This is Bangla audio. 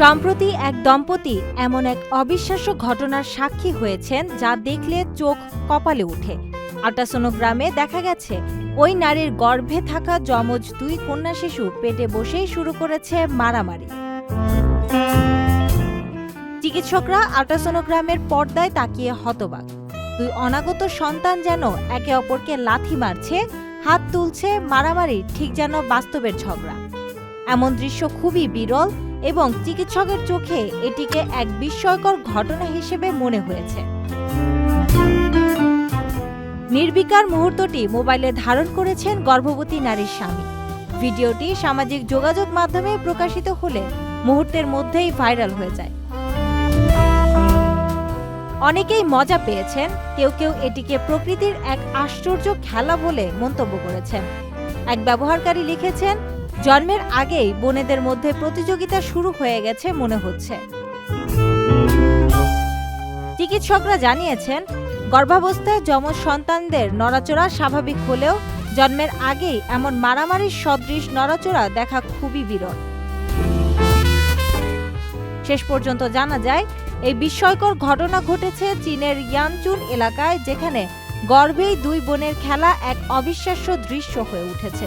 সম্প্রতি এক দম্পতি এমন এক অবিশ্বাস্য ঘটনার সাক্ষী হয়েছেন যা দেখলে চোখ কপালে ওঠে। আল্ট্রাসোনোগ্রামে দেখা গেছে, ওই নারীর গর্ভে থাকা যমজ দুই কন্যা শিশু পেটে বসেই শুরু করেছে মারামারি। চিকিৎসকরা আল্ট্রাসোনোগ্রামের পর্দায় তাকিয়ে হতবাক। দুই অনাগত সন্তান যেন একে অপরকে লাথি মারছে, হাত তুলছে মারামারি ঠিক যেন বাস্তবের ঝগড়া। এমন দৃশ্য খুবই বিরল এবং চিকিৎসকের চোখে এটিকে এক বিস্ময়কর ঘটনা হিসেবে মনে হয়েছে। নির্বিকার মুহূর্তটি মোবাইলে ধারণ করেছেন গর্ভবতী নারীর স্বামী। ভিডিওটি সামাজিক যোগাযোগ মাধ্যমে প্রকাশিত হলে মুহূর্তের মধ্যেই ভাইরাল হয়ে যায়। অনেকেই মজা পেয়েছেন, কেউ কেউ এটিকে প্রকৃতির এক আশ্চর্য খেলা বলে মন্তব্য করেছেন। এক ব্যবহারকারী লিখেছেন জন্মের আগেই বোনেদের মধ্যে প্রতিযোগিতা শুরু হয়ে গেছে মনে হচ্ছে। চিকিৎসকরা জানিয়েছেন, গর্ভাবস্থায় যমজ সন্তানদের নড়াচড়া স্বাভাবিক হলেও জন্মের আগেই এমন মারামারির সদৃশ নড়াচড়া দেখা খুবই বিরল। শেষ পর্যন্ত জানা যায়, এই বিস্ময়কর ঘটনা ঘটেছে চীনের ইয়ানচুন এলাকায়, যেখানে গর্ভেই দুই বোনের খেলা এক অবিশ্বাস্য দৃশ্য হয়ে উঠেছে।